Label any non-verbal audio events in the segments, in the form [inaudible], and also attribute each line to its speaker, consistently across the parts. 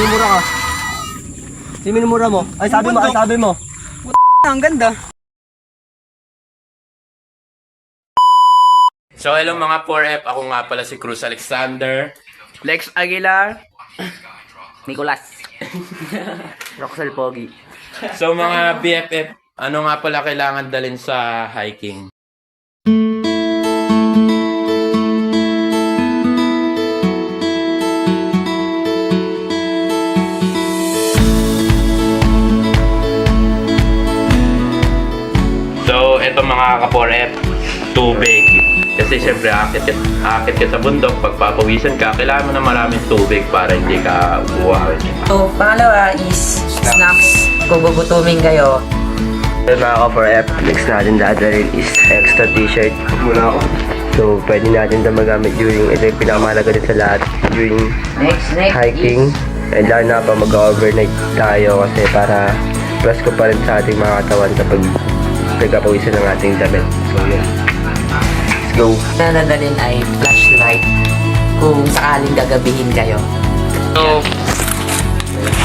Speaker 1: Minumura ka. Si minumura mo. Ay, sabi mo, ay, sabi mo.
Speaker 2: Ang ganda.
Speaker 3: So hello mga 4F, ako nga pala si Cruz Alexander.
Speaker 2: Lex Aguilar. Nicolas. [laughs] Roxel Pogi.
Speaker 3: So mga BFF, ano nga pala kailangan dalhin sa hiking? So, eto mga ka-4F, tubig. Kasi syempre, akit ka, akit ka sa bundok, pagpapawisan ka, kailangan mo na maraming tubig para hindi ka uwahin.
Speaker 4: So, pangalawa is snacks. Kung gugutumin kayo,
Speaker 1: Ayun mga ka-4F, next natin dadalhin is extra t-shirt. Muna ako. So, pwede natin ito magamit during, ito yung pinakamahalaga din sa lahat, during
Speaker 4: next, next
Speaker 1: hiking. And lalo na pa mag-overnight tayo kasi para plus ko pa rin sa ating mga katawan kapag nagkapawisan ng ating damit. So, yun. Let's go.
Speaker 4: na nadalhin ay flashlight kung sakaling gagabihin kayo.
Speaker 2: So,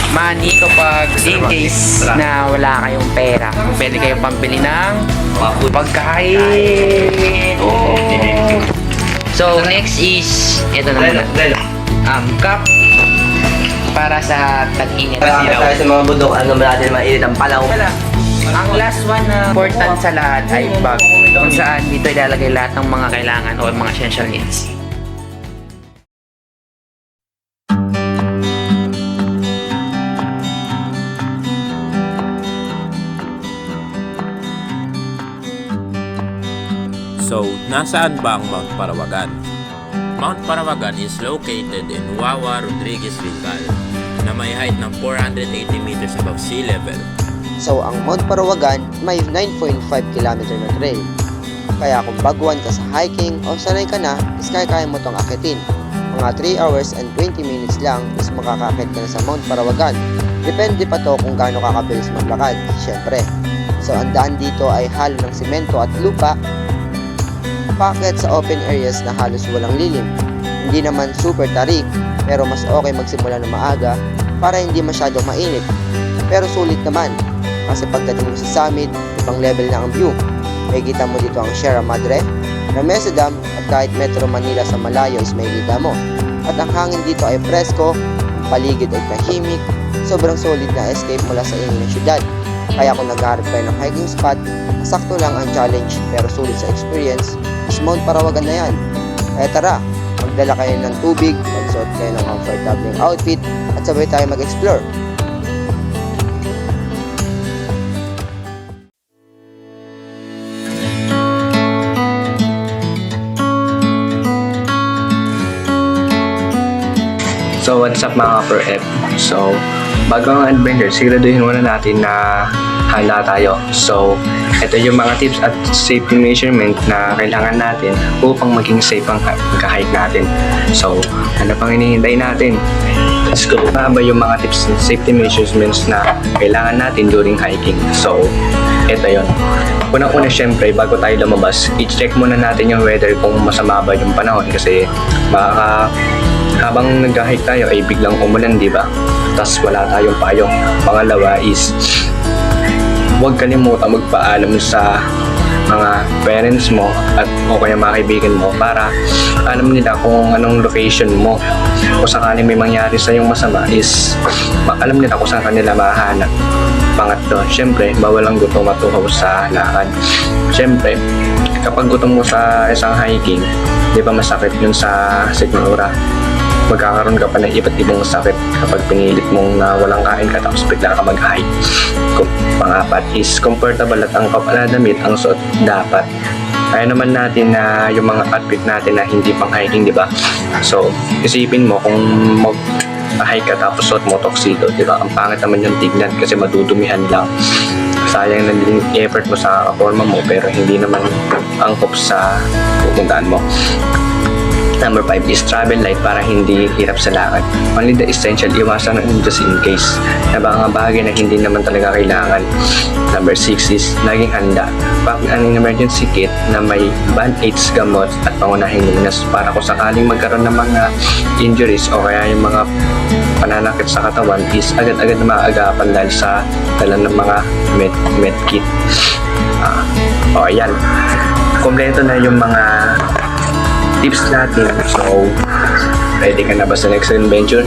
Speaker 2: money kapag in case na wala kayong pera, pwede kayong pambili ng pagkain. Oh. So, next is, ito na muna. Um, cup para sa tag-init.
Speaker 1: Kaya tayo sa mga bundok, ano natin mainit ang palaw.
Speaker 2: Ang last one na important sa lahat ay bag kung saan dito ilalagay lahat ng mga kailangan o mga essential needs.
Speaker 3: So, nasaan ba ang Mount Parawagan? Mount Parawagan is located in Wawa Rodriguez Rizal na may height ng 480 meters above sea level.
Speaker 5: So ang Mount Parawagan may 9.5 km na trail. Kaya kung baguan ka sa hiking o sanay ka na, is kaya-kaya mo tong akitin. Mga 3 hours and 20 minutes lang is makakakit ka na sa Mount Parawagan. Depende pa to kung gaano kakabilis maglakad, syempre. So ang daan dito ay halo ng simento at lupa, packet sa open areas na halos walang lilim. Hindi naman super tarik, pero mas okay magsimula ng maaga para hindi masyadong mainit. Pero sulit naman, kasi pagdating mo sa summit, ibang level na ang view. May kita mo dito ang Sierra Madre, Ramesa Dam, at kahit Metro Manila sa malayo is may kita mo. At ang hangin dito ay presko, paligid ay tahimik, sobrang solid na escape mula sa ingin ng syudad. Kaya kung naghahanap kayo ng hiking spot, sakto lang ang challenge pero sulit sa experience, is Mount Parawagan na yan. Kaya tara, magdala kayo ng tubig, magsuot kayo ng comfortable outfit, at sabay tayo mag-explore.
Speaker 1: What's up mga Pro F? So bago ang adventure, siguraduhin muna natin na handa tayo. So ito yung mga tips at safety measurement na kailangan natin upang maging safe ang pagka-hike natin. So ano pang hinihintay natin? Let's go. Ano ba yung mga tips and safety measurements na kailangan natin during hiking? So ito yon. Unang-una syempre, bago tayo lumabas, i-check muna natin yung weather kung masama ba yung panahon kasi baka habang nag-hike tayo ay biglang umulan, di ba? Tapos wala tayong payong. Pangalawa is, huwag kalimutan magpaalam sa mga parents mo at o kaya mga kaibigan mo para alam nila kung anong location mo. Kung sakaling may mangyari sa yung masama is alam nila kung saan kanila mahanap. Pangatlo, syempre, bawal ang gutom at tuhaw sa lakad. Syempre, kapag gutom mo sa isang hiking, di ba masakit yun sa sigmura? Magkakaroon ka pa ng iba't ibang sakit kapag pinilit mong na walang kain ka tapos bigla ka. Kung pangapat is comfortable at ang kapal na damit ang suot dapat. Kaya naman natin na yung mga outfit natin na hindi pang hiking, di ba? So, isipin mo kung mag hike ka tapos suot mo tuxedo, di ba? Ang pangit naman yung tignan kasi madudumihan lang. Sayang na din effort mo sa forma mo pero hindi naman angkop sa pupuntahan mo. Number 5 is travel light para hindi hirap sa lakad. Only the essential, iwasan ang just in case na mga bagay na hindi naman talaga kailangan. Number 6 is laging handa. Pack an emergency kit na may band-aids, gamot at pangunahing lunas para kung sakaling magkaroon ng mga injuries o kaya yung mga pananakit sa katawan is agad-agad na maagapan dahil sa dala ng mga med, med kit. Ah, o ayan. Kompleto na yung mga tips natin. So, ready ka na ba sa next adventure?